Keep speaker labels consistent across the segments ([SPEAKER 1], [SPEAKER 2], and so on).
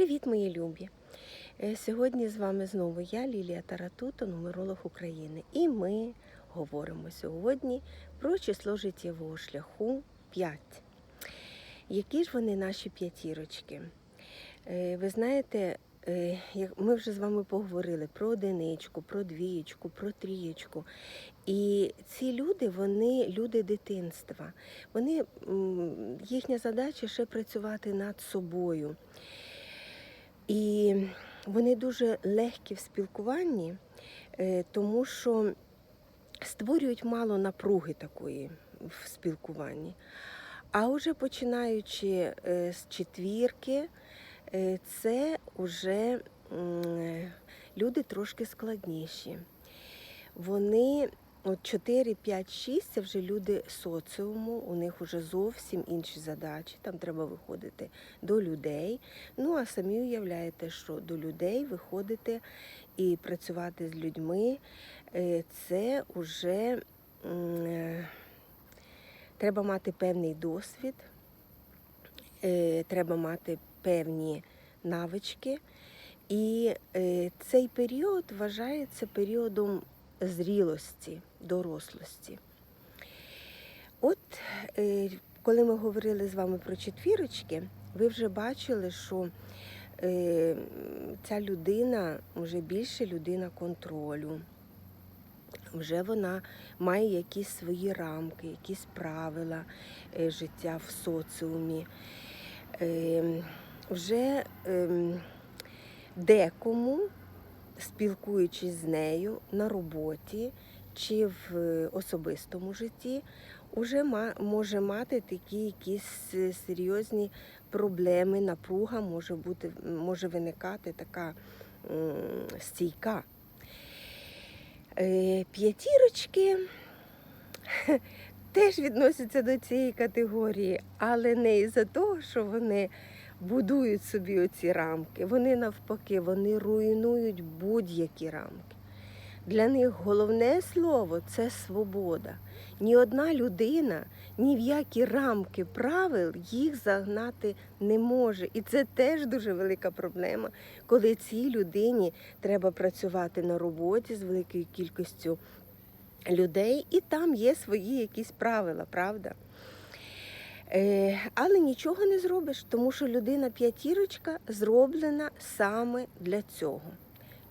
[SPEAKER 1] Привіт, мої любі! Е, Сьогодні з вами знову я, Лілія Таратуто, нумеролог України. І ми говоримо сьогодні про число життєвого шляху 5. Які ж вони наші п'ятірочки? Е, Ви знаєте, е, ми вже з вами поговорили про одиничку, про двієчку, про трієчку. І ці люди, вони люди дитинства. Вони, їхня задача ще працювати над собою. І вони дуже легкі в спілкуванні, е, тому що створюють мало напруги такої в спілкуванні. А вже починаючи е, з четвірки, е, це вже люди трошки складніші. Вони от 4, 5, 6 це вже люди соціуму, у них вже зовсім інші задачі. Там треба виходити до людей. Ну а самі уявляєте, що до людей виходити і працювати з людьми е, це вже е, треба мати певний досвід, е, треба мати певні навички. І цей період вважається періодом зрілості, дорослості. От е, коли ми говорили з вами про четвірочки, ви вже бачили, що е, ця людина вже більше людина контролю. Вже вона має якісь свої рамки, якісь правила е, життя в соціумі. Е, вже е, декому, спілкуючись з нею на роботі чи в е, особистому житті, вже може мати такі якісь е, серйозні проблеми, напруга може бути, може виникати така стійка. Е, П'ятірочки теж відносяться до цієї категорії, але не із-за того, що вони будують собі оці рамки. Вони навпаки, вони руйнують будь-які рамки. Для них головне слово це свобода. Ні одна людина ні в які рамки правил їх загнати не може. І це теж дуже велика проблема, коли цій людині треба працювати на роботі з великою кількістю людей, і там є свої якісь правила, правда? Е, але нічого не зробиш, тому що людина п'ятірочка зроблена саме для цього.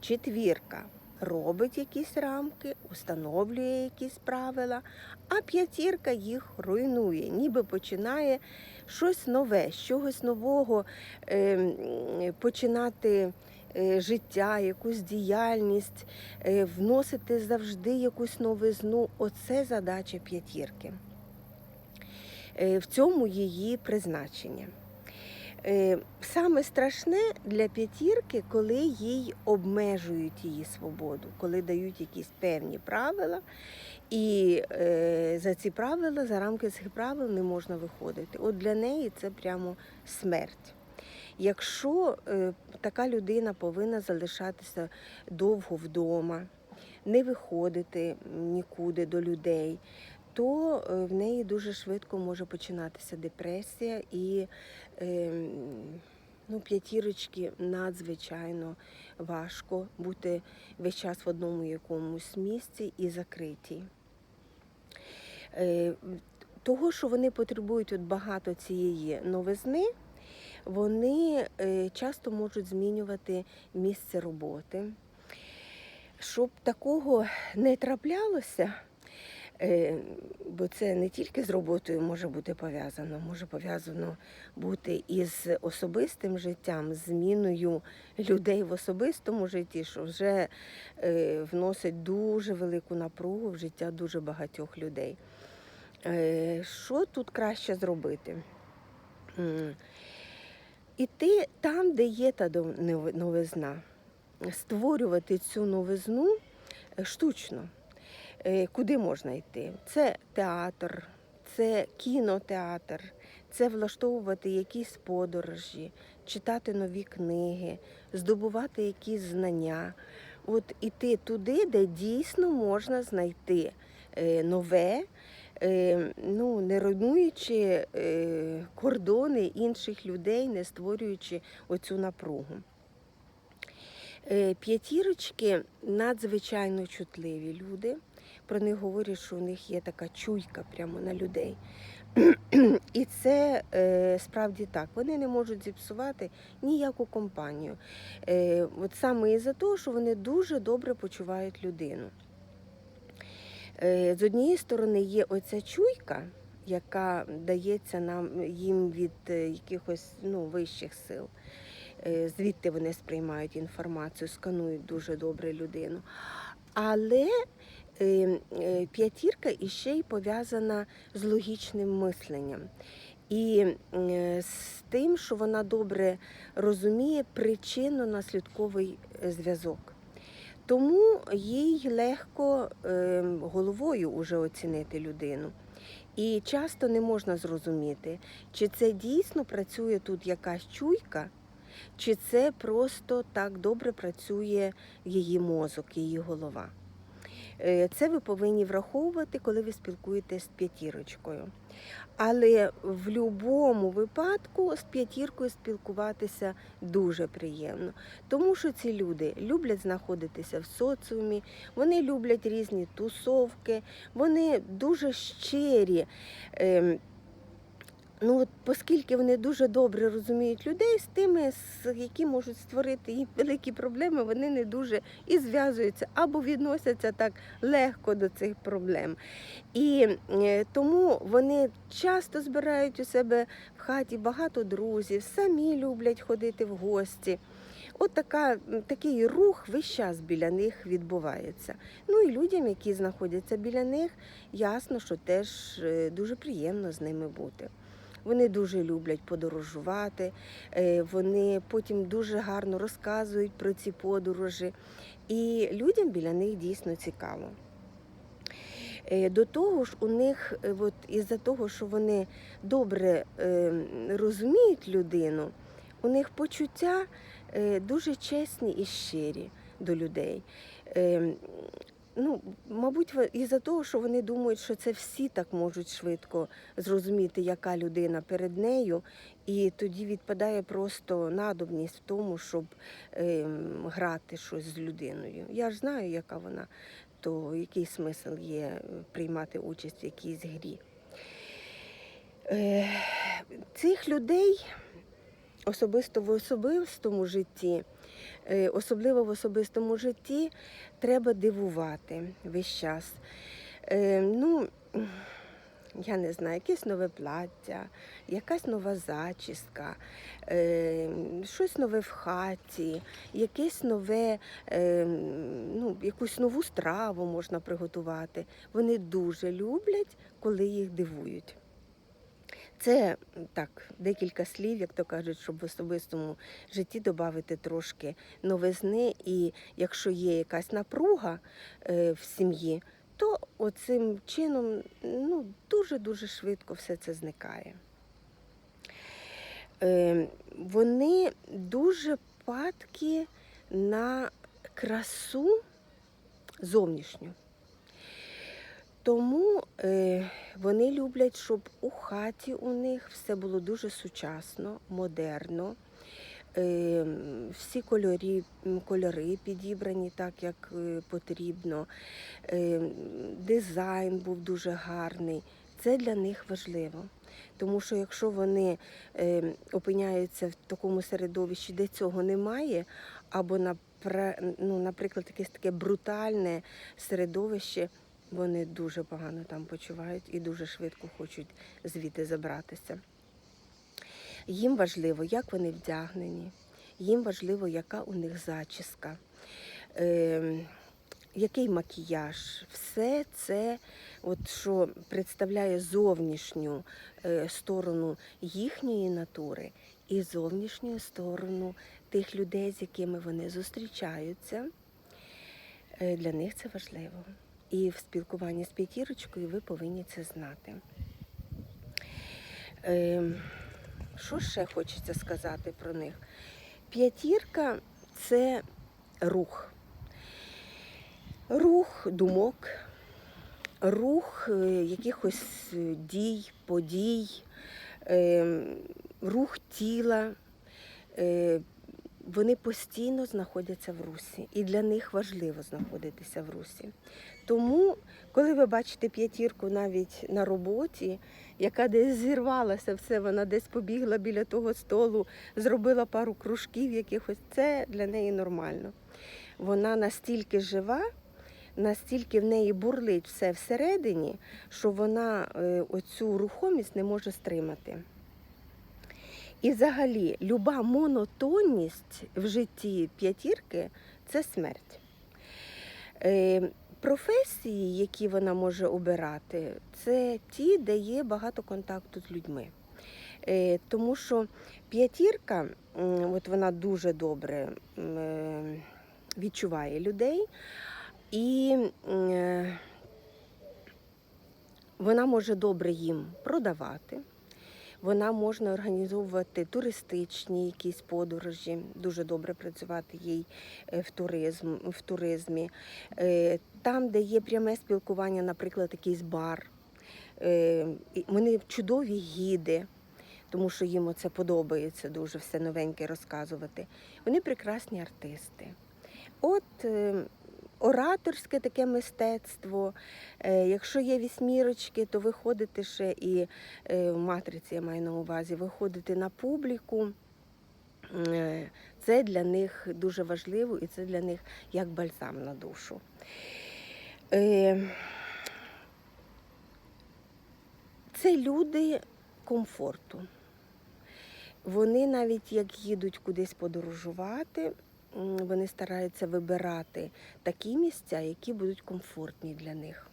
[SPEAKER 1] Четвірка робить якісь рамки, установлює якісь правила, а п'ятірка їх руйнує, ніби починає щось нове, з чогось нового е, починати е, життя, якусь діяльність, е, вносити завжди якусь новизну. Оце задача п'ятірки. Е, В цьому її призначення. Е, Саме страшне для п'ятірки, коли їй обмежують її свободу, коли дають якісь певні правила, і е, за ці правила, за рамки цих правил не можна виходити. От для неї це прямо смерть. Якщо така людина повинна залишатися довго вдома, не виходити нікуди до людей, то е, в неї дуже швидко може починатися депресія і е, ну, п'ятірочки надзвичайно важко бути весь час в одному якомусь місці і закритій. Е, того, що вони потребують от багато цієї новизни, вони е, часто можуть змінювати місце роботи. Щоб такого не траплялося, бо це не тільки з роботою може бути пов'язано, може пов'язано бути із особистим життям, зміною людей в особистому житті, що вже е, вносить дуже велику напругу в життя дуже багатьох людей. Е, Що тут краще зробити? Іти там, де є та новизна, створювати цю новизну е, штучно. Е, Куди можна йти? Це театр, це кінотеатр, це влаштовувати якісь подорожі, читати нові книги, здобувати якісь знання. От іти туди, де дійсно можна знайти е, нове, е, ну, не руйнуючи кордони інших людей, не створюючи оцю напругу. П'ятірочки надзвичайно чутливі люди. Про них говорять, що у них є така чуйка прямо на людей. І це е, справді так. Вони не можуть зіпсувати ніяку компанію. Е, от саме із-за того, що вони дуже добре почувають людину. Е, з однієї сторони є оця чуйка, яка дається нам їм від е, якихось ну, вищих сил. Е, звідти вони сприймають інформацію, сканують дуже добре людину. Але п'ятірка іще й пов'язана з логічним мисленням. І е, з тим, що вона добре розуміє причинно-наслідковий е, зв'язок. Тому їй легко е, головою уже оцінити людину. І часто не можна зрозуміти, чи це дійсно працює тут якась чуйка, чи це просто так добре працює її мозок, її голова. Е, Це ви повинні враховувати, коли ви спілкуєтесь з п'ятірочкою. Але в будь-якому випадку з п'ятіркою спілкуватися дуже приємно, тому що ці люди люблять знаходитися в соціумі, вони люблять різні тусовки, вони дуже щирі. Ну, от, оскільки вони дуже добре розуміють людей з тими, з які можуть створити їм великі проблеми, вони не дуже і зв'язуються або відносяться так легко до цих проблем. І е, тому вони часто збирають у себе в хаті багато друзів, самі люблять ходити в гості. От така, такий рух весь час біля них відбувається. Ну і людям, які знаходяться біля них, ясно, що теж е, дуже приємно з ними бути. Вони дуже люблять подорожувати, е, вони потім дуже гарно розказують про ці подорожі, і людям біля них дійсно цікаво. Е, До того ж, у них, е, от, із-за того, що вони добре розуміють людину, у них почуття дуже чесні і щирі до людей. Е, Ну, мабуть, ви- із-за того, що вони думають, що це всі так можуть швидко зрозуміти, яка людина перед нею, і тоді відпадає просто надобність в тому, щоб ем, грати щось з людиною. Я ж знаю, яка вона, то який смисл є е, приймати участь в якійсь грі. Е, цих людей особисто в особистому житті, е, особливо в особистому житті, треба дивувати весь час. Е, ну, я не знаю, якесь нове плаття, якась нова зачіска, е, щось нове в хаті, якесь нове, е, ну, якусь нову страву можна приготувати. Вони дуже люблять, коли їх дивують. Це так, декілька слів, як то кажуть, щоб в особистому житті додати трошки новизни. І якщо є якась напруга е, в сім'ї, то оцим чином ну, дуже-дуже швидко все це зникає. Е, вони дуже падкі на красу зовнішню. Тому е, вони люблять, щоб у хаті у них все було дуже сучасно, модерно. Е, всі кольорі, кольори підібрані так, як е, потрібно. Е, дизайн був дуже гарний. Це для них важливо. Тому що якщо вони е, опиняються в такому середовищі, де цього немає, або напра- ну, наприклад, якесь таке брутальне середовище, вони дуже погано там почувають і дуже швидко хочуть звідти забратися. Їм важливо, як вони вдягнені, їм важливо, яка у них зачіска, е, який макіяж. Все це, от, що представляє зовнішню е, сторону їхньої натури і зовнішню сторону тих людей, з якими вони зустрічаються. Е, Для них це важливо. І в спілкуванні з п'ятірочкою ви повинні це знати. Ем, Що ще хочеться сказати про них? П'ятірка це рух. Рух думок, рух е, якихось е, дій, подій, е, рух тіла. е, Вони постійно знаходяться в русі, і для них важливо знаходитися в русі. Тому, коли ви бачите п'ятірку навіть на роботі, яка десь зірвалася, все, вона десь побігла біля того столу, зробила пару кружків якихось, це для неї нормально. Вона настільки жива, настільки в неї бурлить все всередині, що вона е, оцю рухомість не може стримати. І взагалі, люба монотонність в житті п'ятірки це смерть. Професії, які вона може обирати, це ті, де є багато контакту з людьми. Е, тому що п'ятірка, от вона дуже добре е, відчуває людей, і е, вона може добре їм продавати. Вона можна організовувати туристичні якісь подорожі, дуже добре працювати їй в, туризм, в туризмі. Там, де є пряме спілкування, наприклад, якийсь бар. Е, Вони чудові гіди, тому що їм це подобається дуже все новеньке розказувати. Вони прекрасні артисти. От е, ораторське таке мистецтво. Е, Якщо є вісьмірочки, то виходити ще і в матриці, я маю на увазі, виходити на публіку. Це для них дуже важливо і це для них як бальзам на душу. Е, Це люди комфорту. Вони навіть як їдуть кудись подорожувати, вони стараються вибирати такі місця, які будуть комфортні для них.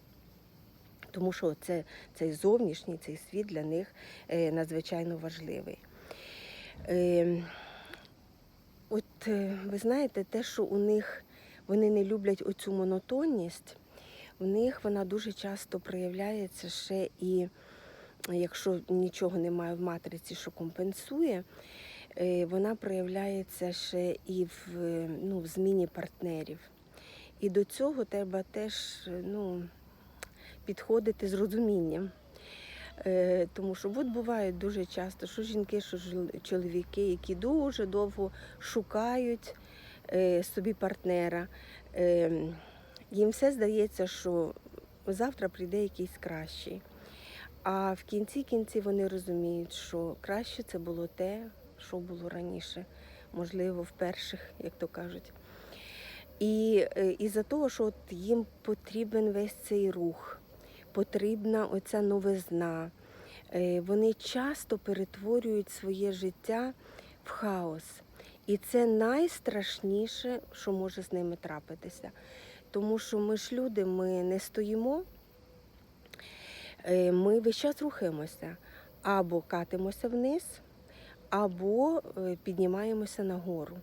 [SPEAKER 1] Тому що це, цей зовнішній, цей світ для них е, надзвичайно важливий. Е, от ви знаєте, те, що у них вони не люблять оцю монотонність, в них вона дуже часто проявляється ще і якщо нічого немає в матриці, що компенсує, е, вона проявляється ще і в, ну, в зміні партнерів. І до цього треба теж ну, підходити з розумінням. Е, Тому що от бувають дуже часто, що жінки, що чоловіки, які дуже довго шукають е, собі партнера. Їм все здається, що завтра прийде якийсь кращий. А в кінці кінці вони розуміють, що краще це було те, що було раніше, можливо, в перших, як то кажуть. І е, із-за того, що от їм потрібен весь цей рух, потрібна оця новизна. Е, Вони часто перетворюють своє життя в хаос. І це найстрашніше, що може з ними трапитися. Тому що ми ж люди, ми не стоїмо, е, ми весь час рухаємося. Або катимося вниз, або е, піднімаємося нагору.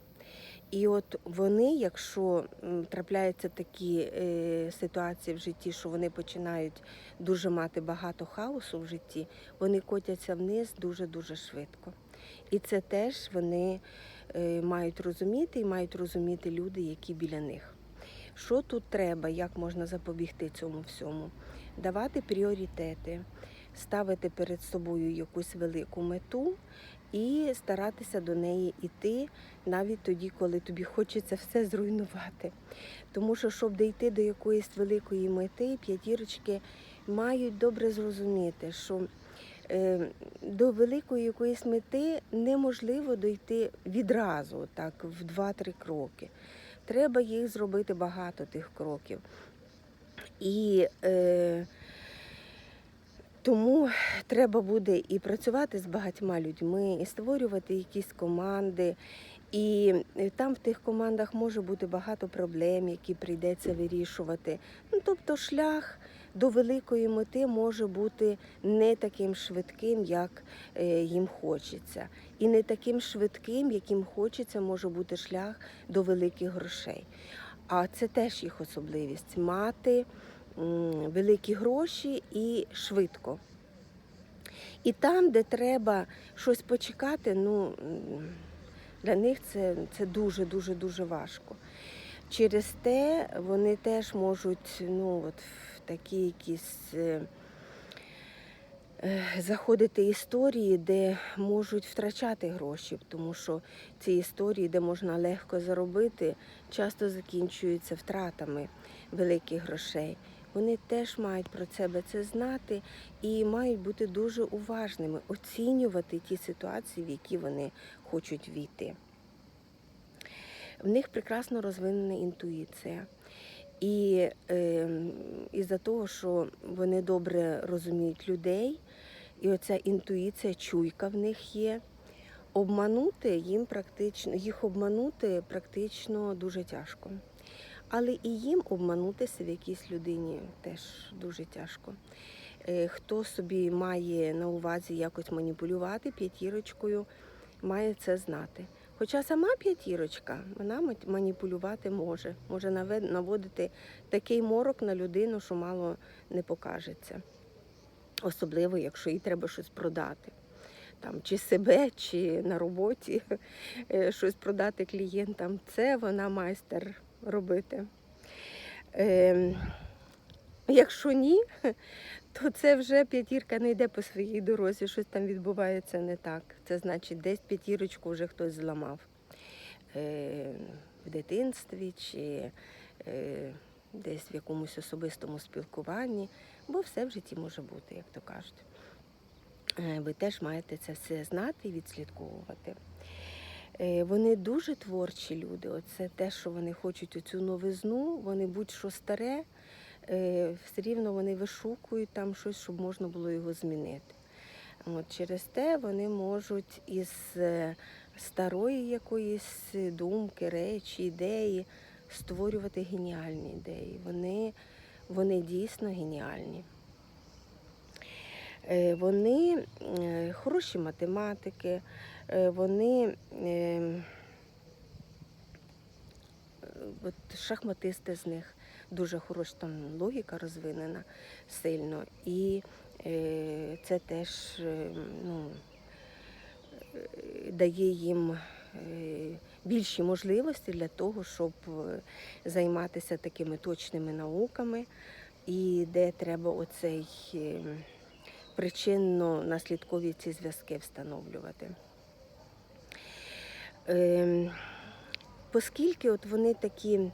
[SPEAKER 1] І от вони, якщо трапляються такі е, ситуації в житті, що вони починають дуже мати багато хаосу в житті, вони котяться вниз дуже-дуже швидко. І це теж вони мають розуміти і мають розуміти люди, які біля них. Що тут треба, як можна запобігти цьому всьому? Давати пріоритети, ставити перед собою якусь велику мету і старатися до неї йти навіть тоді, коли тобі хочеться все зруйнувати. Тому що, щоб дійти до якоїсь великої мети, п'ятірочки мають добре зрозуміти, що е, до великої якоїсь мети неможливо дойти відразу, так, в 2-3 кроки. Треба їх зробити багато тих кроків. І е, тому треба буде і працювати з багатьма людьми, і створювати якісь команди. І е, там в тих командах може бути багато проблем, які прийдеться вирішувати. Ну, тобто шлях до великої мети може бути не таким швидким, як е, їм хочеться. І не таким швидким, яким хочеться, може бути шлях до великих грошей. А це теж їх особливість мати великі гроші і швидко. І там, де треба щось почекати, ну для них це, це дуже дуже дуже важко. Через те вони теж можуть ну, от, в такі якісь е, заходити історії, де можуть втрачати гроші, тому що ці історії, де можна легко заробити, часто закінчуються втратами великих грошей. Вони теж мають про себе це знати і мають бути дуже уважними, оцінювати ті ситуації, в які вони хочуть війти. В них прекрасно розвинена інтуїція. І е, із-за того, що вони добре розуміють людей, і оця інтуїція, чуйка в них є, обманути їм практично, їх обманути практично дуже тяжко. Але і їм обманутися в якійсь людині теж дуже тяжко. Е, Хто собі має на увазі якось маніпулювати п'ятірочкою, має це знати. Хоча сама п'ятірочка, вона маніпулювати може, може наводити такий морок на людину, що мало не покажеться. Особливо, якщо їй треба щось продати. Там, чи себе, чи на роботі е, щось продати клієнтам. Це вона майстер робити. Ем, якщо ні, то це вже п'ятірка не йде по своїй дорозі, щось там відбувається не так. Це значить, десь п'ятірочку вже хтось зламав е, в дитинстві чи е, десь в якомусь особистому спілкуванні, бо все в житті може бути, як то кажуть. Е, Ви теж маєте це все знати і відслідковувати. Вони дуже творчі люди. Оце те, що вони хочуть оцю новизну, вони будь-що старе, все рівно вони вишукують там щось, щоб можна було його змінити. От, через те вони можуть із е, старої якоїсь думки, речі, ідеї створювати геніальні ідеї. Вони, вони дійсно геніальні. Е, Вони е, хороші математики, е, вони е, от шахматисти з них дуже хороша там логіка розвинена сильно. І е, це теж е, ну, е, дає їм е, більші можливості для того, щоб е, займатися такими точними науками, і де треба оцей е, причинно-наслідкові ці зв'язки встановлювати. Ем, Оскільки от вони такі,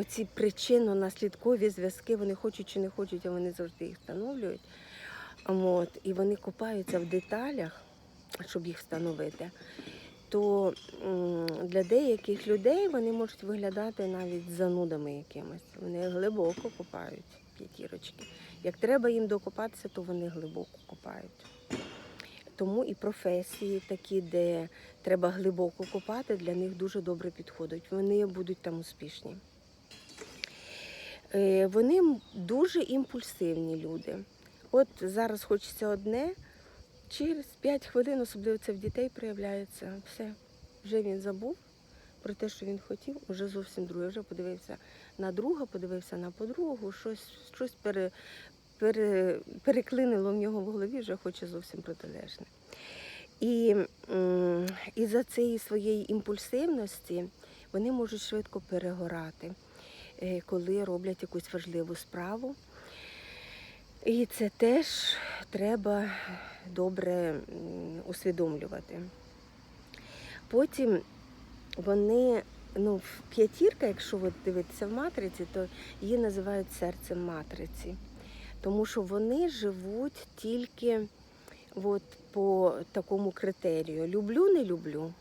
[SPEAKER 1] оці причинно-наслідкові зв'язки, вони хочуть чи не хочуть, а вони завжди їх встановлюють. От, і вони копаються в деталях, щоб їх встановити, то для деяких людей вони можуть виглядати навіть занудами якимось. Вони глибоко копають п'ятірочки. Як треба їм докопатися, то вони глибоко копають. Тому і професії такі, де треба глибоко копати, для них дуже добре підходять. Вони будуть там успішні. Е, Вони дуже імпульсивні люди. От зараз хочеться одне, через 5 хвилин, особливо це в дітей проявляється, все. Вже він забув про те, що він хотів, уже зовсім друге. Вже подивився на друга, подивився на подругу, щось, щось пере, пере, переклинило в нього в голові, вже хоче зовсім протилежне. І м, із-за цієї своєї імпульсивності вони можуть швидко перегорати, коли роблять якусь важливу справу. І це теж треба добре усвідомлювати. Потім вони, ну, п'ятірка, якщо ви дивитеся в матриці, то її називають серцем матриці. Тому що вони живуть тільки от, по такому критерію: люблю, не люблю.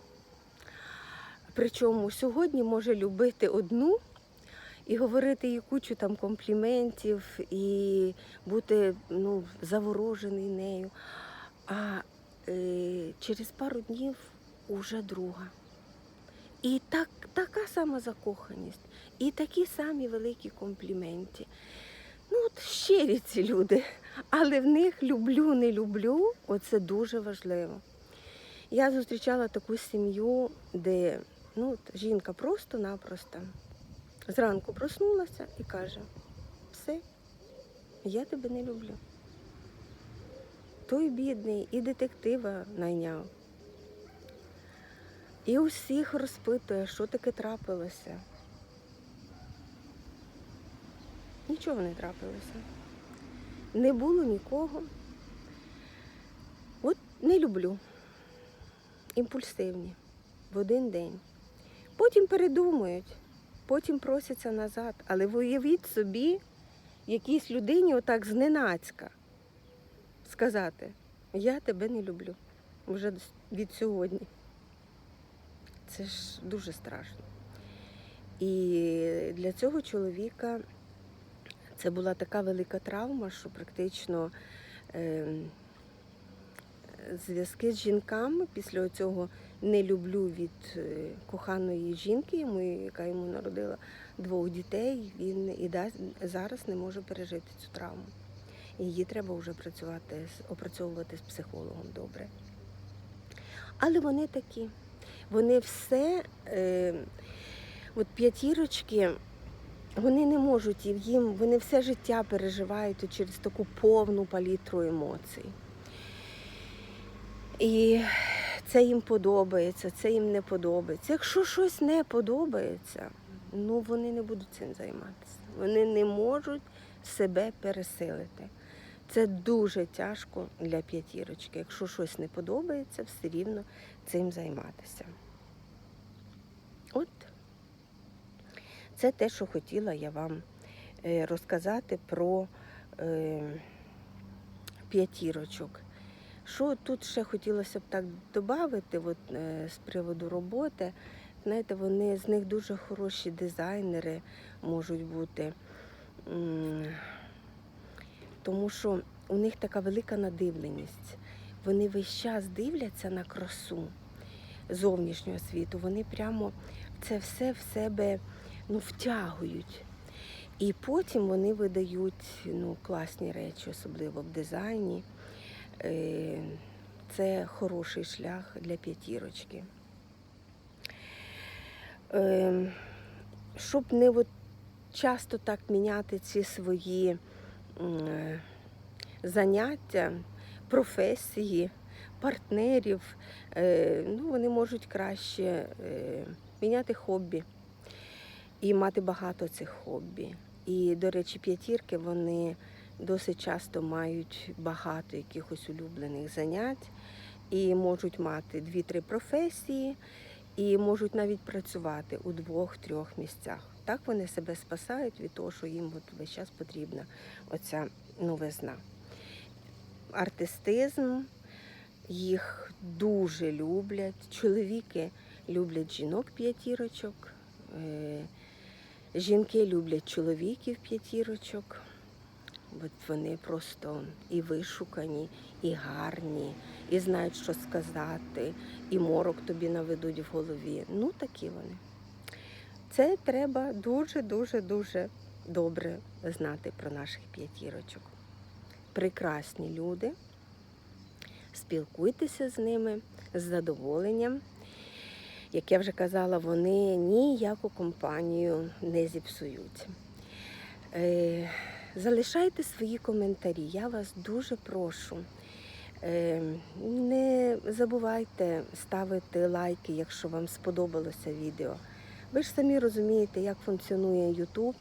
[SPEAKER 1] Причому сьогодні може любити одну і говорити їй кучу там компліментів, і бути ну, заворожений нею. А е, через пару днів уже друга. І так, така сама закоханість, і такі самі великі компліменти. Ну, от щирі ці люди, але в них люблю, не люблю, оце дуже важливо. Я зустрічала таку сім'ю, де ну, жінка просто-напросто зранку проснулася і каже: все, я тебе не люблю. Той бідний і детектива найняв. І усіх розпитує, що таке трапилося. Нічого не трапилося. Не було нікого. От не люблю. Імпульсивні в один день. Потім передумують, потім просяться назад. Але уявіть собі, якійсь людині отак зненацька сказати, я тебе не люблю вже від сьогодні. Це ж дуже страшно. І для цього чоловіка це була така велика травма, що практично е, зв'язки з жінками після цього не люблю від е, коханої жінки, яка йому народила двох дітей, він і зараз не може пережити цю травму. Її треба вже працювати, опрацьовувати з психологом добре. Але вони такі. Вони все, е, от п'ятірочки, вони не можуть їм, вони все життя переживають через таку повну палітру емоцій. І це їм подобається, це їм не подобається. Якщо щось не подобається, ну вони не будуть цим займатися. Вони не можуть себе пересилити. Це дуже тяжко для п'ятірочки. Якщо щось не подобається, все рівно цим займатися. От це те, що хотіла я вам е, розказати про е, п'ятірочок. Що тут ще хотілося б так додати от, е, з приводу роботи. Знаєте, вони з них дуже хороші дизайнери можуть бути. Тому що у них така велика надивленість. Вони весь час дивляться на красу зовнішнього світу. Вони прямо це все в себе ну, втягують. І потім вони видають ну, класні речі, особливо в дизайні. Е, Це хороший шлях для п'ятірочки. Е, Щоб не от часто так міняти ці свої е, заняття, професії, партнерів, ну, вони можуть краще міняти хобі і мати багато цих хобі. І, до речі, п'ятірки вони досить часто мають багато якихось улюблених занять і можуть мати дві-три професії, і можуть навіть працювати у двох-трьох місцях. Так вони себе спасають від того, що їм от весь час потрібна оця новизна. Артистизм їх дуже люблять. Чоловіки люблять жінок п'ятірочок, е, жінки люблять чоловіків п'ятірочок. От вони просто і вишукані, і гарні, і знають, що сказати, і морок тобі наведуть в голові. Ну, такі вони. Це треба дуже-дуже дуже добре знати про наших п'ятірочок. Прекрасні люди. Спілкуйтеся з ними з задоволенням. Як я вже казала, вони ніяку компанію не зіпсують. Залишайте свої коментарі. Я вас дуже прошу. Е, Не забувайте ставити лайки, якщо вам сподобалося відео. Ви ж самі розумієте, як функціонує YouTube,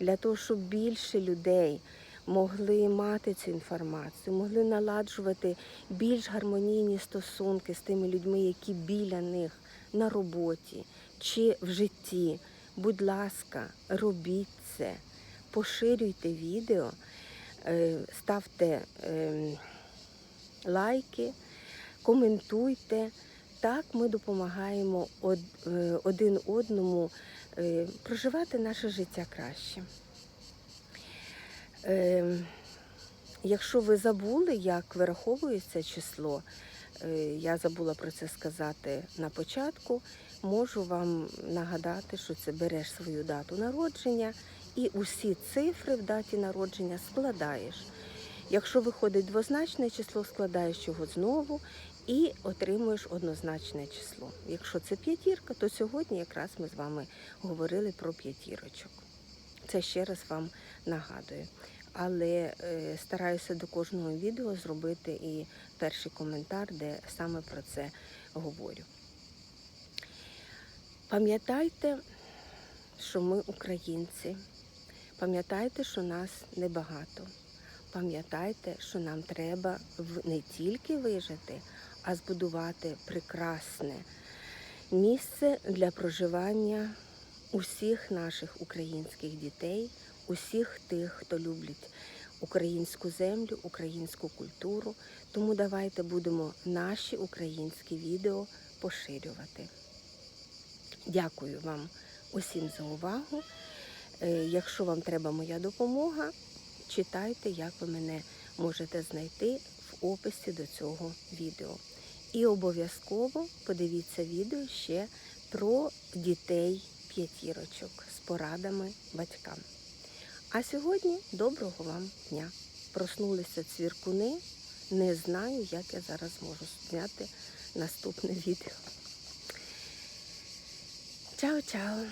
[SPEAKER 1] для того, щоб більше людей могли мати цю інформацію, могли наладжувати більш гармонійні стосунки з тими людьми, які біля них на роботі чи в житті. Будь ласка, робіть це, поширюйте відео, е, ставте ем, лайки, коментуйте. Так ми допомагаємо е, один одному е, проживати наше життя краще. Е, Якщо ви забули, як вираховується число, е, я забула про це сказати на початку, можу вам нагадати, що це береш свою дату народження і усі цифри в даті народження складаєш. Якщо виходить двозначне число, складаєш його знову і отримуєш однозначне число. Якщо це п'ятірка, то сьогодні якраз ми з вами говорили про п'ятірочок. Це ще раз вам нагадую. Але е, стараюся до кожного відео зробити і перший коментар, де саме про це говорю. Пам'ятайте, що ми українці. Пам'ятайте, що нас небагато. Пам'ятайте, що нам треба не тільки вижити, а збудувати прекрасне місце для проживання усіх наших українських дітей, усіх тих, хто люблять українську землю, українську культуру. Тому давайте будемо наші українські відео поширювати. Дякую вам усім за увагу. Е, Якщо вам треба моя допомога, читайте, як ви мене можете знайти в описі до цього відео. І обов'язково подивіться відео ще про дітей п'ятірочок з порадами батькам. А сьогодні доброго вам дня. Проснулися цвіркуни. Не знаю, як я зараз можу зняти наступне відео. Чао-чао!